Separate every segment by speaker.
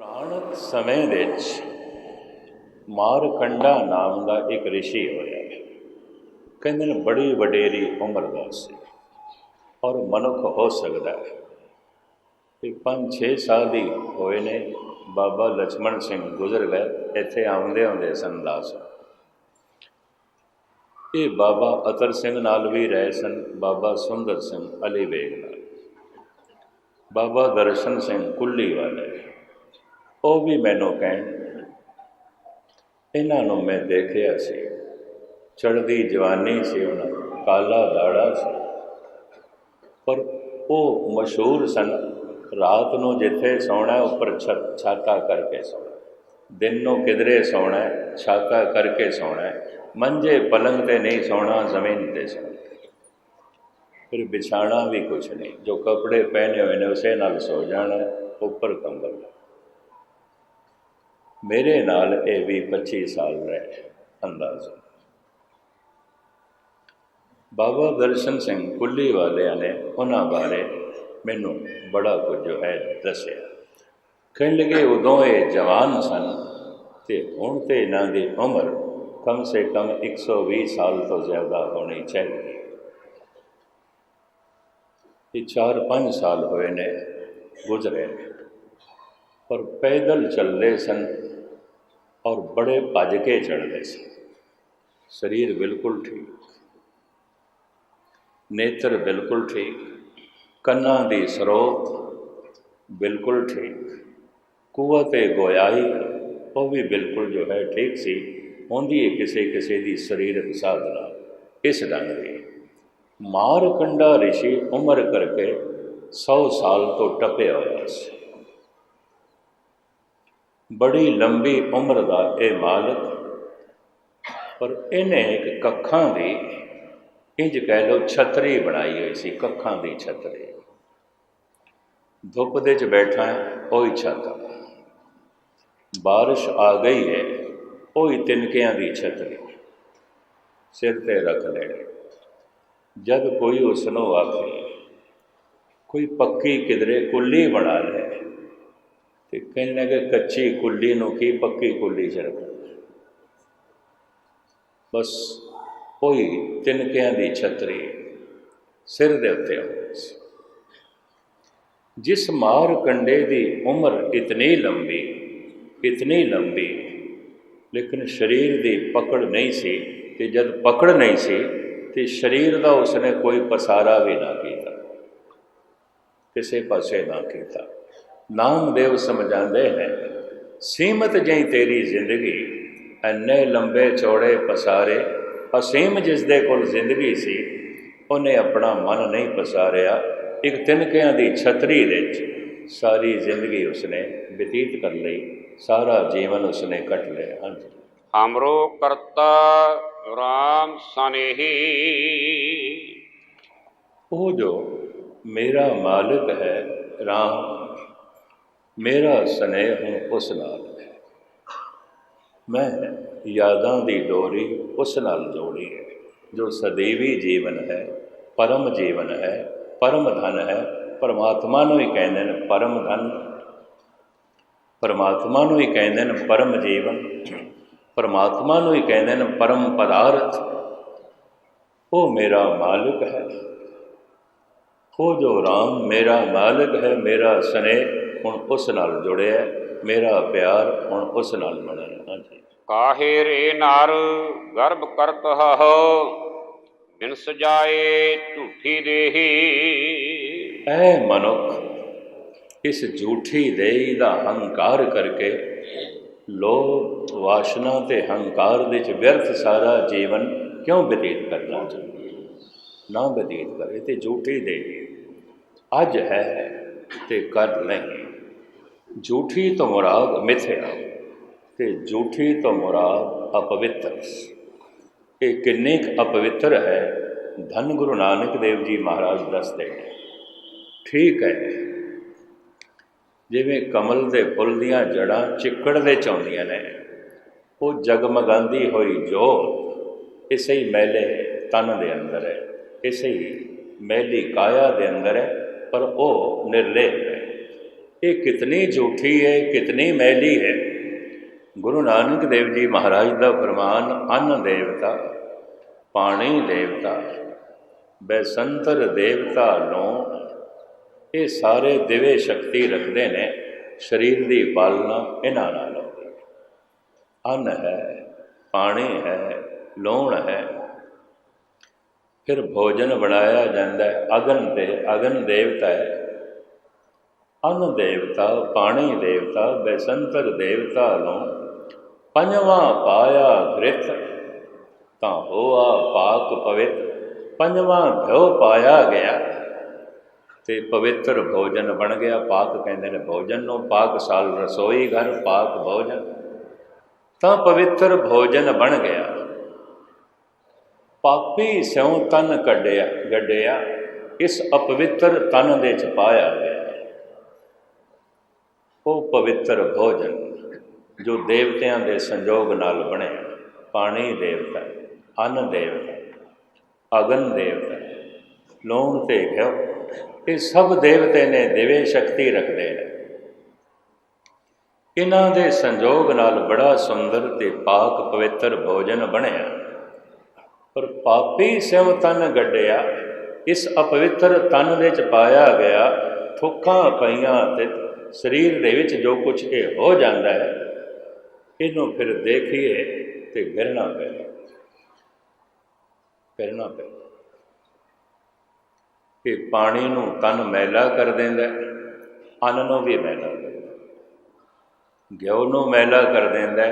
Speaker 1: ਪੁਰਾਣਕ ਸਮੇਂ ਦੇ ਵਿੱਚ ਮਾਰਕੰਡਾ ਨਾਮ ਦਾ ਇੱਕ ਰਿਸ਼ੀ ਹੋਇਆ। ਕਹਿੰਦੇ ਨੇ ਬੜੀ ਵਡੇਰੀ ਉਮਰ ਦਾ ਸੀ ਔਰ ਮਨੁੱਖ ਹੋ ਸਕਦਾ ਹੈ। ਤੇ 5-6 ਸਾਲ ਦੀ ਹੋਏ ਨੇ, ਬਾਬਾ ਲక్ష్మణ ਸਿੰਘ ਗੁਜ਼ਰ ਗਏ, ਇੱਥੇ ਆਉਂਦੇ ਹੁੰਦੇ ਸਨ ਦਾਸ। ਇਹ ਬਾਬਾ ਅਤਰ ਸਿੰਘ ਨਾਲ ਵੀ ਰਹੇ ਸਨ, ਬਾਬਾ ਸੁੰਦਰ ਸਿੰਘ ਅਲੀ ਬੇਗ ਨਾਲ। ਬਾਬਾ ਦਰਸ਼ਨ ਸਿੰਘ ਕੁੱਲੀ ਵਾਲੇ। ਉਹ ਵੀ ਮੈਨੂੰ ਕਹਿਣ ਇਹਨਾਂ ਨੂੰ ਮੈਂ ਦੇਖਿਆ ਸੀ। ਚੜ੍ਹਦੀ ਜਵਾਨੀ ਸੀ ਉਹਨਾਂ ਕਾਲਾ ਦਾੜਾ ਸੀ। ਪਰ ਉਹ ਮਸ਼ਹੂਰ ਸਨ ਰਾਤ ਨੂੰ ਜਿੱਥੇ ਸੌਣਾ ਉੱਪਰ ਛ- ਛਾਤਾ ਕਰਕੇ ਸੌਣਾ ਦਿਨ ਨੂੰ ਕਿਧਰੇ ਸੌਣਾ ਹੈ, ਛਾਤਾ ਕਰਕੇ ਸੌਣਾ ਮੰਜੇ ਪਲੰਗ ਤੇ ਨਹੀਂ ਸੌਣਾ ਜ਼ਮੀਨ ਤੇ ਸੌਣਾ ਫਿਰ ਵਿਛਾਣਾ ਵੀ ਕੁਛ ਨਹੀਂ ਜੋ ਕੱਪੜੇ ਪਹਿਨੇ ਹੋਏ ਨੇ ਉਸੇ ਨਾਲ ਸੋ ਜਾਣਾ ਉੱਪਰ ਕੰਬਲ ਮੇਰੇ ਨਾਲ ਇਹ ਵੀ 25 ਸਾਲ ਰਹੇ, ਅੰਦਾਜ਼ਾ। ਬਾਬਾ ਦਰਸ਼ਨ ਸਿੰਘ ਕੁੱਲੀ ਵਾਲਿਆਂ ਨੇ ਉਹਨਾਂ ਬਾਰੇ ਮੈਨੂੰ ਬੜਾ ਕੁਝ ਜੋ ਹੈ ਦੱਸਿਆ। ਕਹਿਣ ਲੱਗੇ, ਉਦੋਂ ਇਹ ਜਵਾਨ ਸਨ ਤੇ ਹੁਣ ਤੇ ਇਹਨਾਂ ਦੀ ਉਮਰ ਕਮ ਸੇ ਕਮ 120 ਸਾਲ ਤੋਂ ਜ਼ਿਆਦਾ ਹੋਣੀ ਚਾਹੀਦੀ। ਇਹ 4-5 ਸਾਲ ਹੋਏ ਨੇ, ਗੁਜ਼ਰੇ ਨੇ। ਪਰ ਪੈਦਲ ਚੱਲਦੇ ਸਨ ਔਰ ਬੜੇ ਭੱਜ ਕੇ ਚੜ੍ਹਦੇ ਸੀ। ਸਰੀਰ ਬਿਲਕੁਲ ਠੀਕ। ਨੇਤਰ ਬਿਲਕੁਲ ਠੀਕ। ਕੰਨਾਂ ਦੀ ਸਰੋਤ ਬਿਲਕੁਲ ਠੀਕ। ਕੁਵਤੇ ਗੋਇਆਈ, ਉਹ ਵੀ ਬਿਲਕੁਲ ਜੋ ਹੈ ਠੀਕ ਸੀ। ਹੁੰਦੀ ਹੈ ਕਿਸੇ ਕਿਸੇ ਦੀ ਸਰੀਰਕ ਸਾਧਨਾ ਇਸ ਢੰਗ ਦੀ। ਮਾਰਕੰਡਾ ਰਿਸ਼ੀ ਉਮਰ ਕਰਕੇ 100 ਸਾਲ ਤੋਂ ਟਪਿਆ ਹੋਇਆ ਸੀ। ਬੜੀ ਲੰਬੀ ਉਮਰ ਦਾ ਇਹ ਮਾਲਕ, ਪਰ ਇਹਨੇ ਇੱਕ ਕੱਖਾਂ ਦੀ ਇੰਜ ਕਹਿ ਲਓ ਛਤਰੀ ਬਣਾਈ ਹੋਈ ਸੀ, ਕੱਖਾਂ ਦੀ ਛਤਰੀ। ਧੁੱਪ ਦੇ ਚ ਬੈਠਾ ਉਹੀ ਛੱਤ। ਬਾਰਿਸ਼ ਆ ਗਈ ਹੈ, ਉਹੀ ਤਿਨਕਿਆਂ ਦੀ ਛਤਰੀ। ਸਿਰ ਤੇ ਰੱਖ ਲੈਣੀ। ਜਦ ਕੋਈ ਉਸ ਨੂੰ ਆਖੇ, ਕੋਈ ਪੱਕੀ ਕਿਧਰੇ ਕੁੱਲੀ ਬਣਾ ਲੈ। ਤੇ ਕਹਿਣ ਕਿ ਕੱਚੀ ਕੁੱਲੀ ਨੂੰ ਕੀ ਪੱਕੀ ਕੁੱਲੀ ਚ ਰੱਖਣਾ? ਬਸ ਉਹੀ ਤਿਨਕਿਆਂ ਦੀ ਛਤਰੀ ਸਿਰ ਦੇ ਉੱਤੇ ਹੋਈ ਸੀ ਜਿਸ ਮਾਰ ਕੰਡੇ ਦੀ ਉਮਰ ਇਤਨੀ ਲੰਬੀ ਇਤਨੀ ਲੰਬੀ, ਲੇਕਿਨ ਸਰੀਰ ਦੀ ਪਕੜ ਨਹੀਂ ਸੀ ਤੇ ਜਦ ਪਕੜ ਨਹੀਂ ਸੀ ਤੇ ਸਰੀਰ ਦਾ ਉਸਨੇ ਕੋਈ ਪਸਾਰਾ ਵੀ ਨਾ ਕੀਤਾ। ਕਿਸੇ ਪਾਸੇ ਨਾ ਕੀਤਾ। ਨਾਮਦੇਵ ਸਮਝਾਉਂਦੇ ਹੈ ਸੀਮਤ ਜਈ ਤੇਰੀ ਜ਼ਿੰਦਗੀ ਐਨੇ ਲੰਬੇ ਚੌੜੇ ਪਸਾਰੇ ਅਸੀਮ ਜਿਸ ਦੇ ਕੋਲ ਜ਼ਿੰਦਗੀ ਸੀ ਉਹਨੇ ਆਪਣਾ ਮਨ ਨਹੀਂ ਪਸਾਰਿਆ ਇੱਕ ਤਿਨਕਿਆਂ ਦੀ ਛਤਰੀ ਵਿੱਚ ਸਾਰੀ ਜ਼ਿੰਦਗੀ ਉਸਨੇ ਬਤੀਤ ਕਰ ਲਈ ਸਾਰਾ ਜੀਵਨ ਉਸਨੇ ਕੱਟ ਲਿਆ। ਹਾਂਜੀ।
Speaker 2: ਹਮਰੋ ਕਰਤਾ ਰਾਮ ਸਨੇਹੀ।
Speaker 1: ਉਹ ਜੋ ਮੇਰਾ ਮਾਲਕ ਹੈ ਰਾਮ ਮੇਰਾ ਸਨੇਹ ਹੁਣ ਉਸ ਨਾਲ ਹੈ। ਮੈਂ ਯਾਦਾਂ ਦੀ ਡੋਰੀ ਉਸ ਨਾਲ ਜੋੜੀ ਹੈ, ਜੋ ਸਦੀਵੀ ਜੀਵਨ ਹੈ, ਪਰਮ ਜੀਵਨ ਹੈ, ਪਰਮ ਧਨ ਹੈ। ਪਰਮਾਤਮਾ ਨੂੰ ਹੀ ਕਹਿੰਦੇ ਨੇ ਪਰਮ ਧਨ। ਪਰਮਾਤਮਾ ਨੂੰ ਹੀ ਕਹਿੰਦੇ ਨੇ ਪਰਮ ਜੀਵਨ। ਪਰਮਾਤਮਾ ਨੂੰ ਹੀ ਕਹਿੰਦੇ ਨੇ ਪਰਮ ਪਦਾਰਥ। ਉਹ ਮੇਰਾ ਮਾਲਕ ਹੈ। ਉਹ ਜੋ ਰਾਮ ਮੇਰਾ ਮਾਲਕ ਹੈ, ਮੇਰਾ ਸਨੇਹ ਹੁਣ ਉਸ ਨਾਲ ਜੁੜਿਆ ਮੇਰਾ ਪਿਆਰ ਹੁਣ ਉਸ ਨਾਲ ਬਣਿਆ। ਹਾਂਜੀ।
Speaker 2: ਕਾਹੇ ਰੇ ਨਰ ਗਰਭ ਕਰਤ ਹੋ ਬਿਨ ਸਜਾਏ ਝੂਠੀ ਦੇਹੀ।
Speaker 1: ਐ ਮਨੁੱਖ ਇਸ ਝੂਠੀ ਦੇਹੀ ਦਾ ਹੰਕਾਰ ਕਰਕੇ ਲੋਭ ਵਾਸ਼ਨਾ ਤੇ ਹੰਕਾਰ ਦੇ ਚ ਵਿਅਰਥ ਸਾਰਾ ਜੀਵਨ ਕਿਉਂ ਬਤੀਤ ਕਰਨਾ ਚਾਹੁੰਦਾ ਨਾ ਬਤੀਤ ਕਰੇ ਤੇ ਝੂਠੀ ਦੇਹੀ ਅੱਜ ਹੈ ਤੇ ਕੱਲ ਨਹੀਂ ਝੂਠੀ ਤੋਂ ਮੁਰਾਦ ਮਿਥਿਆ ਤੇ ਝੂਠੀ ਤੋਂ ਮੁਰਾਦ ਅਪਵਿੱਤਰ। ਇਹ ਕਿੰਨੇ ਕੁ ਅਪਵਿੱਤਰ ਹੈ, ਧੰਨ ਗੁਰੂ ਨਾਨਕ ਦੇਵ ਜੀ ਮਹਾਰਾਜ ਦੱਸਦੇ ਨੇ। ਠੀਕ ਹੈ। ਜਿਵੇਂ ਕਮਲ ਦੇ ਫੁੱਲ ਦੀਆਂ ਜੜਾਂ ਚਿੱਕੜ ਦੇ ਚ ਆਉਂਦੀਆਂ ਨੇ, ਉਹ ਜਗਮਗਾਂਦੀ ਹੋਈ ਜੋਤ ਇਸੇ ਹੀ ਮੈਲੇ ਤਨ ਦੇ ਅੰਦਰ ਹੈ, ਇਸੇ ਹੀ ਮੈਲੀ ਕਾਇਆ ਦੇ ਅੰਦਰ ਹੈ, ਪਰ ਉਹ ਨਿਰਲੇਪ ਹੈ। ਇਹ ਕਿਤਨੀ ਝੂਠੀ ਹੈ, ਕਿਤਨੀ ਮੈਲੀ ਹੈ। ਗੁਰੂ ਨਾਨਕ ਦੇਵ ਜੀ ਮਹਾਰਾਜ ਦਾ ਫਰਮਾਨ, ਅੰਨ ਦੇਵਤਾ, ਪਾਣੀ ਦੇਵਤਾ, ਬੈਸੰਤਰ ਦੇਵਤਾ ਨੂੰ। ਇਹ ਸਾਰੇ ਦਿਵੇ ਸ਼ਕਤੀ ਰੱਖਦੇ ਨੇ, ਸਰੀਰ ਦੀ ਪਾਲਣਾ ਇਹਨਾਂ ਨਾਲ ਹੁੰਦੀ ਅੰਨ ਹੈ, ਪਾਣੀ ਹੈ, ਲੋਣ ਹੈ। ਫਿਰ ਭੋਜਨ ਬਣਾਇਆ ਜਾਂਦਾ ਹੈ, ਅਗਨ ਤੇ ਅਗਨ ਦੇਵਤਾ ਹੈ। ਅੰਨ ਦੇਵਤਾ, ਪਾਣੀ ਦੇਵਤਾ, ਬੈਸੰਤਰ ਦੇਵਤਾ ਨੂੰ ਪੰਜਵਾਂ ਪਾਇਆ ਗ੍ਰਿਤ ਤਾਂ ਹੋਆ ਪਾਕ ਪਵਿੱਤ, ਪੰਜਵਾਂ ਭਿਉ ਪਾਇਆ ਗਿਆ, ਤੇ ਪਵਿੱਤਰ ਭੋਜਨ ਬਣ ਗਿਆ। ਪਾਕ ਕਹਿੰਦੇ ਨੇ ਭੋਜਨ ਨੂੰ, ਪਾਕ ਸਾਲ ਰਸੋਈ ਘਰ, ਪਾਕ ਭੋਜਨ। ਤਾਂ ਪਵਿੱਤਰ ਭੋਜਨ ਬਣ ਗਿਆ। ਪਾਪੀ ਸਿਉ ਤਨ ਕੱਢਿਆ, ਗੱਡਿਆ, ਇਸ ਅਪਵਿੱਤਰ ਤਨ ਦੇ ਚ ਪਾਇਆ ਗਿਆ। ਉਹ ਪਵਿੱਤਰ ਭੋਜਨ ਜੋ ਦੇਵਤਿਆਂ ਦੇ ਸੰਜੋਗ ਨਾਲ ਬਣਿਆ ਪਾਣੀ ਦੇਵਤਾ, ਅੰਨ ਦੇਵਤਾ, ਅਗਨ ਦੇਵਤਾ, ਲੂਣ ਤੇ ਘਿਓ, ਇਹ ਸਭ ਦੇਵਤੇ ਨੇ ਦਿਵੇ ਸ਼ਕਤੀ ਰੱਖਦੇ ਨੇ। ਇਹਨਾਂ ਦੇ ਸੰਜੋਗ ਨਾਲ ਬੜਾ ਸੁੰਦਰ ਤੇ ਪਾਕ ਪਵਿੱਤਰ ਭੋਜਨ ਬਣਿਆ। ਪਰ ਪਾਪੀ ਸਿਵ ਤਨ ਗੱਡਿਆ, ਇਸ ਅਪਵਿੱਤਰ ਤਨ ਵਿੱਚ ਪਾਇਆ ਗਿਆ, ਥੁੱਕਾਂ ਪਈਆਂ ਤੇ ਸਰੀਰ ਦੇ ਵਿੱਚ ਜੋ ਕੁਝ ਇਹ ਹੋ ਜਾਂਦਾ ਹੈ, ਇਹਨੂੰ ਫਿਰ ਦੇਖੀਏ ਤੇ ਗਿਰਣਾ ਪੈਂਦਾ ਗਿਰਨਾ ਪੈਂਦਾ ਕਿ ਪਾਣੀ ਨੂੰ ਤਨ ਮੈਲਾ ਕਰ ਦਿੰਦਾ ਅੰਨ ਨੂੰ ਵੀ ਮੈਲਾ ਕਰ ਦਿੰਦਾ ਹੈ। ਨੂੰ ਮੈਲਾ ਕਰ ਦਿੰਦਾ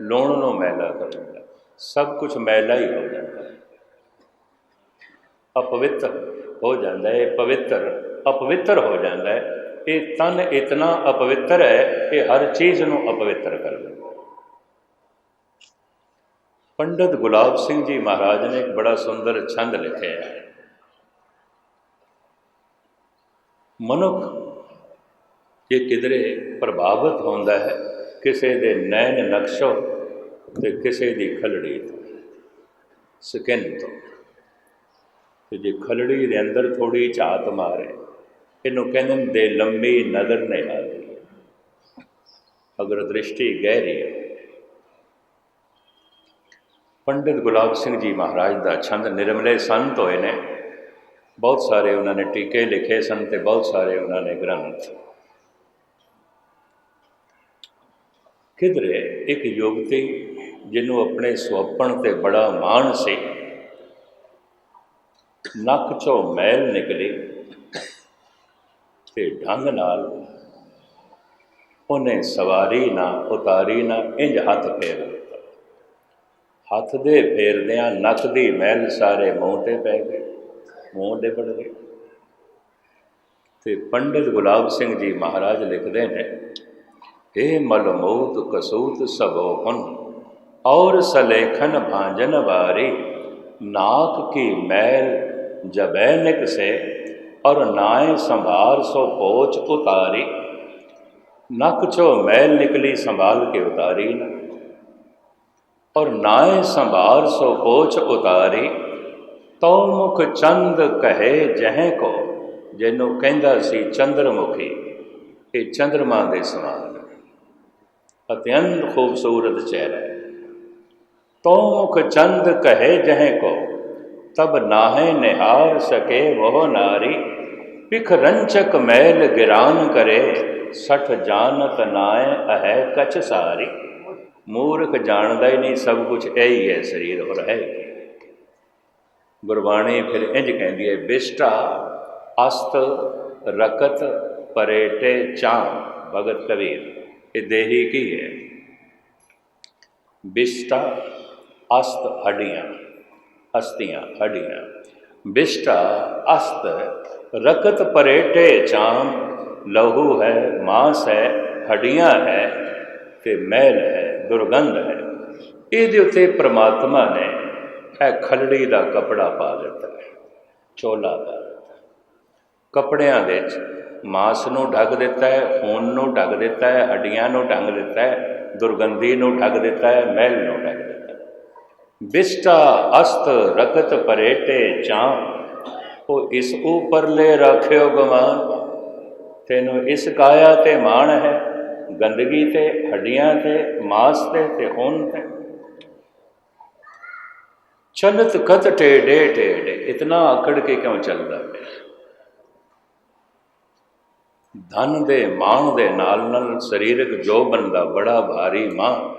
Speaker 1: ਲੂਣ ਨੂੰ ਮੈਲਾ ਕਰ ਦਿੰਦਾ ਸਭ ਕੁਝ ਮੈਲਾ ਹੀ ਹੋ ਜਾਂਦਾ ਅਪਵਿੱਤਰ ਹੋ ਜਾਂਦਾ ਹੈ ਪਵਿੱਤਰ, ਅਪਵਿੱਤਰ ਹੋ ਜਾਂਦਾ ਹੈ। ਇਹ ਤਨ ਇਤਨਾ ਅਪਵਿੱਤਰ ਹੈ ਕਿ ਹਰ ਚੀਜ਼ ਨੂੰ ਅਪਵਿੱਤਰ ਕਰ ਦਿੰਦਾ ਪੰਡਤ ਗੁਲਾਬ ਸਿੰਘ ਜੀ ਮਹਾਰਾਜ ਨੇ ਇੱਕ ਬੜਾ ਸੁੰਦਰ ਛੰਦ ਲਿਖਿਆ ਹੈ। ਮਨੁੱਖ ਜੇ ਕਿਧਰੇ ਪ੍ਰਭਾਵਿਤ ਹੁੰਦਾ ਹੈ, ਕਿਸੇ ਦੇ ਨੈਣ ਨਕਸ਼ੋ ਤੇ ਕਿਸੇ ਦੀ ਖਲੜੀ ਤੋਂ, ਸਕਿਨ ਤੋਂ, ਤੇ ਜੇ ਖਲੜੀ ਦੇ ਅੰਦਰ ਥੋੜੀ ਝਾਤ ਮਾਰੇ ਇਹਨੂੰ ਕਹਿੰਦੇ ਦੇ ਲੰਮੀ ਨਜ਼ਰ ਨਹੀਂ ਆਉਂਦੀ ਅਗਰ ਦ੍ਰਿਸ਼ਟੀ ਗਹਿਰੀ ਹੈ। ਪੰਡਿਤ ਗੁਲਾਬ ਸਿੰਘ ਜੀ ਮਹਾਰਾਜ ਦਾ ਛੰਦ ਨਿਰਮਲੇ ਸੰਤ ਹੋਏ ਨੇ। ਬਹੁਤ ਸਾਰੇ ਉਹਨਾਂ ਨੇ ਟੀਕੇ ਲਿਖੇ ਸਨ ਤੇ ਬਹੁਤ ਸਾਰੇ ਉਹਨਾਂ ਨੇ ਗ੍ਰੰਥ। ਕਿਧਰੇ ਇੱਕ ਯੁਵਤੀ ਜਿਹਨੂੰ ਆਪਣੇ ਸੁਪਨ ਤੇ ਬੜਾ ਮਾਣ ਸੀ, ਨੱਕ ਚੋਂ ਮੈਲ ਨਿਕਲੀ। ਤੇ ਢੰਗ ਨਾਲ ਉਹਨੇ ਸਵਾਰੀ ਨਾ ਉਤਾਰੀ, ਨਾ ਇੰਜ ਹੱਥ ਫੇਰ ਹੱਥ ਦੇ ਫੇਰਦਿਆਂ ਨੱਕ ਦੀ ਮਹਿਲ ਸਾਰੇ ਮੂੰਹ ਤੇ ਪੈ ਗਈ ਮੂੰਹ ਦੇ ਪੜ ਗਈ ਤੇ ਪੰਡਿਤ ਗੁਲਾਬ ਸਿੰਘ ਜੀ ਮਹਾਰਾਜ ਲਿਖਦੇ ਨੇ ਇਹ ਮਲਮੂਤ ਕਸੂਤ ਸਭੋਪਨ ਔਰ ਸਲੇਖਨ ਭਾਂਜਨ ਵਾਰੀ, ਨਾਕ ਕੀ ਮੈਲ ਜਬੈਨਕ ਸੇ और नाए संभार सो पोच उतारी नक चो मैल निकली संभाल के उतारी न और नाए संभार सो पोच उतारी तो मुख चंद कहे जह को ਜਿਹਨੂੰ ਕਹਿੰਦਾ ਸੀ ਚੰਦਰਮੁਖੀ ਇਹ ਚੰਦਰਮਾ ਦੇ ਸਮਾਨ ਹੈ। ਅਤਿਅੰਤ ਖੂਬਸੂਰਤ ਚਿਹਰਾ ਹੈ तो मुख चंद कहे जह को तब नाहे निहार सके वह ਪਿਖ ਰੰਚਕ ਮੈਲ ਗਿਰਾਨ ਕਰੇ, ਸਠ ਜਾਣਤ ਨਾਏ ਅਹੈ ਕਛ ਸਾਰੀ। ਮੂਰਖ ਜਾਣਦਾ ਹੀ ਨਹੀਂ, ਸਭ ਕੁਝ ਇਹ ਹੈ ਸਰੀਰ ਔਰ ਹੈ ਗੁਰਬਾਣੀ ਫਿਰ ਇੰਜ ਕਹਿੰਦੀ ਹੈ, ਬਿਸਟਾ, ਅਸਤ, ਰਕਤ, ਪਰੇਟੇ, ਚਾਂ, ਭਗਤ ਕਬੀਰ। ਇਹ ਦੇਹੀ ਕੀ ਹੈ? ਬਿਸਟਾ, ਅਸਤ ਹੱਡੀਆਂ, ਅਸਤੀਆਂ ਹੱਡੀਆਂ। ਬਿਸ਼ਟਾ ਅਸਤ ਰਕਤ ਪਰੇਟੇ ਚਾਮ, ਲਹੂ ਹੈ, ਮਾਸ ਹੈ, ਹੱਡੀਆਂ ਹੈ ਤੇ ਮੈਲ ਹੈ, ਦੁਰਗੰਧ ਹੈ ਇਹਦੇ ਉੱਤੇ ਪ੍ਰਮਾਤਮਾ ਨੇ ਇਹ ਖਲੜੀ ਦਾ ਕਪੜਾ ਪਾ ਦਿੱਤਾ ਹੈ, ਚੋਲਾ ਪਾ ਦਿੱਤਾ ਹੈ। ਕੱਪੜਿਆਂ ਦੇ ਵਿੱਚ ਮਾਸ ਨੂੰ ਢੱਕ ਦਿੱਤਾ ਹੈ, ਖੂਨ ਨੂੰ ਢੱਕ ਦਿੱਤਾ ਹੈ, ਹੱਡੀਆਂ ਨੂੰ ਢੱਕ ਦਿੱਤਾ ਹੈ, ਦੁਰਗੰਧੀ ਨੂੰ ਢੱਕ ਦਿੱਤਾ ਹੈ, ਮੈਲ ਨੂੰ ਢੱਕ ਦਿੱਤਾ ਬਿਸ਼ਟਾ ਅਸਤ ਰਕਤ ਪਰੇਟੇ ਚਾਂ ਉਹ ਇਸ ਉਪਰਲੇ ਰੱਖਿਓ ਗਮਾਨ ਤੈਨੂੰ ਇਸ ਕਾਇਆ ਤੇ ਮਾਣ ਹੈ, ਗੰਦਗੀ ਤੇ, ਹੱਡੀਆਂ ਤੇ, ਮਾਸ ਤੇ ਤੇ ਖੂਨ ਤੇ। ਚਲਤ ਕਤ ਟੇਡੇ ਟੇਡੇ, ਇਤਨਾ ਆਕੜ ਕੇ ਕਿਉਂ ਚੱਲਦਾ ਪਿਆ? ਧਨ ਦੇ ਮਾਣ ਦੇ ਨਾਲ ਨਾਲ ਸਰੀਰਕ ਜੋ ਬੰਦਾ ਬੜਾ ਭਾਰੀ ਮਾਂ